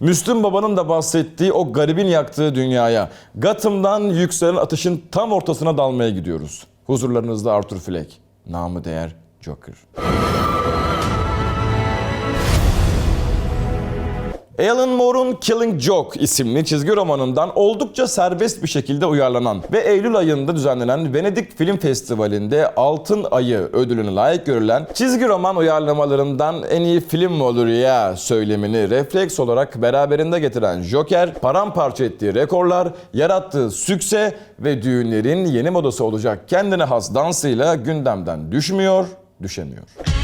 Müslüm Baba'nın da bahsettiği o garibin yaktığı dünyaya, Gotham'dan yükselen ateşin tam ortasına dalmaya gidiyoruz. Huzurlarınızda Arthur Fleck, namı değer Joker. Alan Moore'un Killing Joke isimli çizgi romanından oldukça serbest bir şekilde uyarlanan ve Eylül ayında düzenlenen Venedik Film Festivali'nde Altın Ayı ödülüne layık görülen çizgi roman uyarlamalarından en iyi film mi olur ya söylemini refleks olarak beraberinde getiren Joker, paramparça ettiği rekorlar, yarattığı sükse ve düğünlerin yeni modası olacak kendine has dansıyla gündemden düşmüyor, düşemiyor.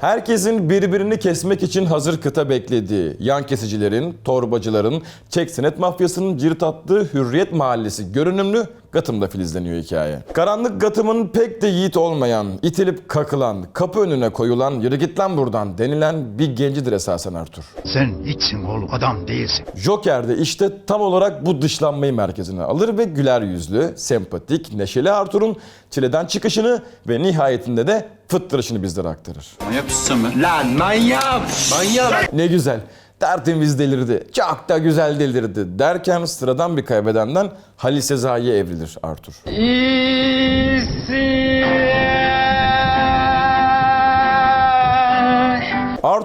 Herkesin birbirini kesmek için hazır kıta beklediği, yan kesicilerin, torbacıların, çek senet mafyasının cirit attığı Hürriyet Mahallesi görünümlü Gotham'da filizleniyor hikaye. Karanlık Gotham'ın pek de yiğit olmayan, itilip kakılan, kapı önüne koyulan, yürü git lan buradan denilen bir gencidir esasen Arthur. Sen hiçsin oğlum adam değilsin. Joker de işte tam olarak bu dışlanmayı merkezine alır ve güler yüzlü, sempatik, neşeli Arthur'un çileden çıkışını ve nihayetinde de fıttırışını bizlere aktarır. Manyak mısın sen be? Lan manyak! Manyak! Ne güzel. Tertemiz delirdi. Çok da güzel delirdi. Derken sıradan bir kaybedenden Halil Sezai'ye evrilir Arthur.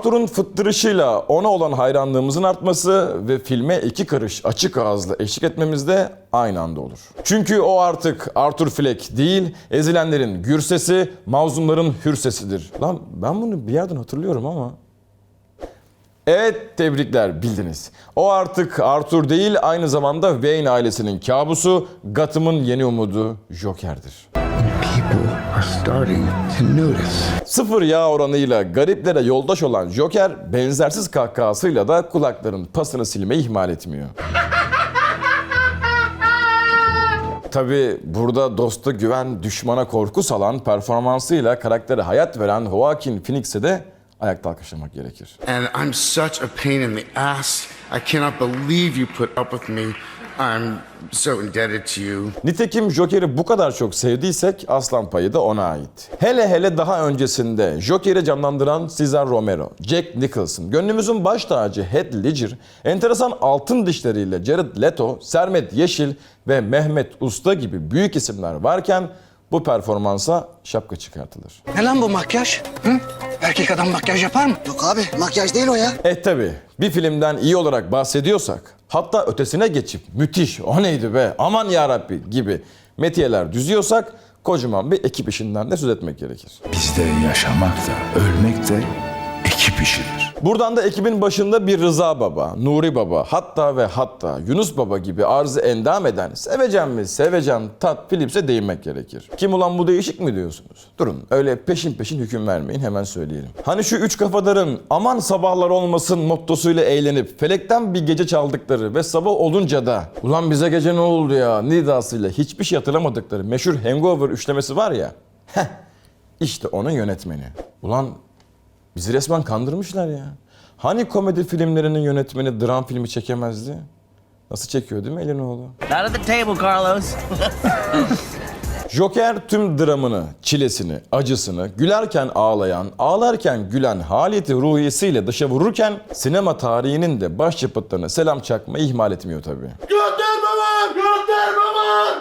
Arthur'un fıttırışıyla ona olan hayranlığımızın artması ve filme iki karış açık ağızla eşlik etmemiz de aynı anda olur. Çünkü o artık Arthur Fleck değil, ezilenlerin gür sesi, mazlumların hür sesidir. Lan ben bunu bir yerden hatırlıyorum ama... Evet tebrikler bildiniz. O artık Arthur değil aynı zamanda Wayne ailesinin kabusu, Gotham'ın yeni umudu Joker'dir. People are starting to notice. Sıfır yağ oranıyla gariplere yoldaş olan Joker benzersiz kahkahasıyla da kulakların pasını silmeyi ihmal etmiyor. Tabi burada dosta güven, düşmana korku salan performansıyla karaktere hayat veren Joaquin Phoenix'e de ayakta alkışlamak gerekir. And I'm such a pain in the ass. I cannot believe you put up with me. I'm so indebted to you. Nitekim Joker'i bu kadar çok sevdiysek aslan payı da ona ait. Hele hele daha öncesinde Joker'i canlandıran Cesar Romero, Jack Nicholson, gönlümüzün baş tacı Heath Ledger, enteresan altın dişleriyle Jared Leto, Sermet Yeşil ve Mehmet Usta gibi büyük isimler varken bu performansa şapka çıkartılır. Ne lan bu makyaj? Hı? Erkek adam makyaj yapar mı? Yok abi makyaj değil o ya. E tabi bir filmden iyi olarak bahsediyorsak hatta ötesine geçip müthiş o neydi be aman yarabbi gibi metiyeler düzüyorsak kocaman bir ekip işinden de söz etmek gerekir. Bizde yaşamak da ölmek de ekip işidir. Buradan da ekibin başında bir Rıza Baba, Nuri Baba, hatta ve hatta Yunus Baba gibi arzı endam eden sevecen mi sevecen tat Philips'e değinmek gerekir. Kim ulan bu değişik mi diyorsunuz? Durun öyle peşin peşin hüküm vermeyin hemen söyleyelim. Hani şu üç kafadarın aman sabahlar olmasın mottosuyla eğlenip felekten bir gece çaldıkları ve sabah olunca da ulan bize gece ne oldu ya nidasıyla hiçbir şey hatırlamadıkları meşhur Hangover üçlemesi var ya. Heh, işte onun yönetmeni. Ulan Bizi resmen kandırmışlar ya. Hani komedi filmlerinin yönetmeni dram filmi çekemezdi? Nasıl çekiyor değil mi Elinoğlu? Not at the table, Carlos. Joker tüm dramını, çilesini, acısını, gülerken ağlayan, ağlarken gülen haliyeti ruhiyesiyle dışa vururken sinema tarihinin de başyapıtlarına selam çakmayı ihmal etmiyor tabii. Gönderme var! Gönderme var!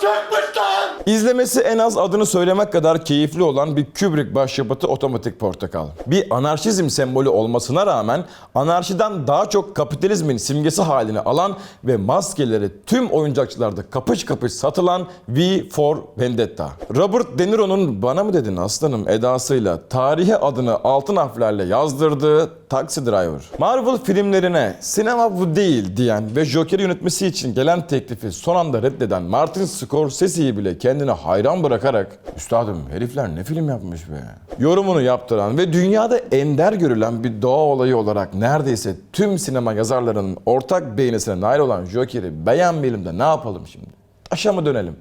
Selam çakmışlar! İzlemesi en az adını söylemek kadar keyifli olan bir Kubrick başyapıtı Otomatik Portakal. Bir anarşizm sembolü olmasına rağmen anarşiden daha çok kapitalizmin simgesi haline alan ve maskeleri tüm oyuncakçılarda kapış kapış satılan V for Vendetta. Robert De Niro'nun bana mı dedin aslanım edasıyla tarihe adını altın harflerle yazdırdığı Taxi Driver. Marvel filmlerine sinema bu değil diyen ve Joker'i yönetmesi için gelen teklifi son anda reddeden Martin Scorsese'yi bile kendine hayran bırakarak Üstadım herifler ne film yapmış be. Yorumunu yaptıran ve dünyada ender görülen bir doğa olayı olarak neredeyse tüm sinema yazarlarının ortak beğenisine nail olan Joker'i beğenmeyelim de ne yapalım şimdi? Aşağı mı dönelim?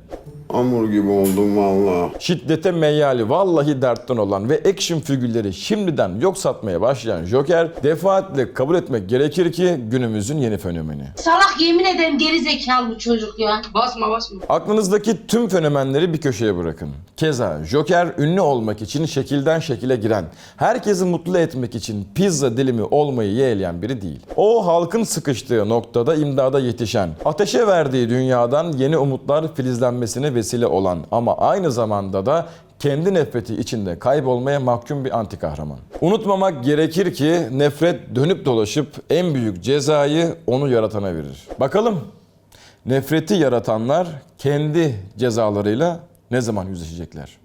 Hamur gibi oldum valla. Şiddete meyyali vallahi dertten olan ve action figürleri şimdiden yok satmaya başlayan Joker defaatle kabul etmek gerekir ki günümüzün yeni fenomeni. Salak yemin ederim geri zekalı bu çocuk ya. Basma basma. Aklınızdaki tüm fenomenleri bir köşeye bırakın. Keza Joker ünlü olmak için şekilden şekile giren, herkesi mutlu etmek için pizza dilimi olmayı yeğleyen biri değil. O halkın sıkıştığı noktada imdada yetişen, ateşe verdiği dünyadan yeni umutlar filizlenmesine vesile olan ama aynı zamanda da kendi nefreti içinde kaybolmaya mahkum bir anti kahraman. Unutmamak gerekir ki nefret dönüp dolaşıp en büyük cezayı onu yaratana verir. Bakalım Nefreti yaratanlar kendi cezalarıyla ne zaman yüzleşecekler?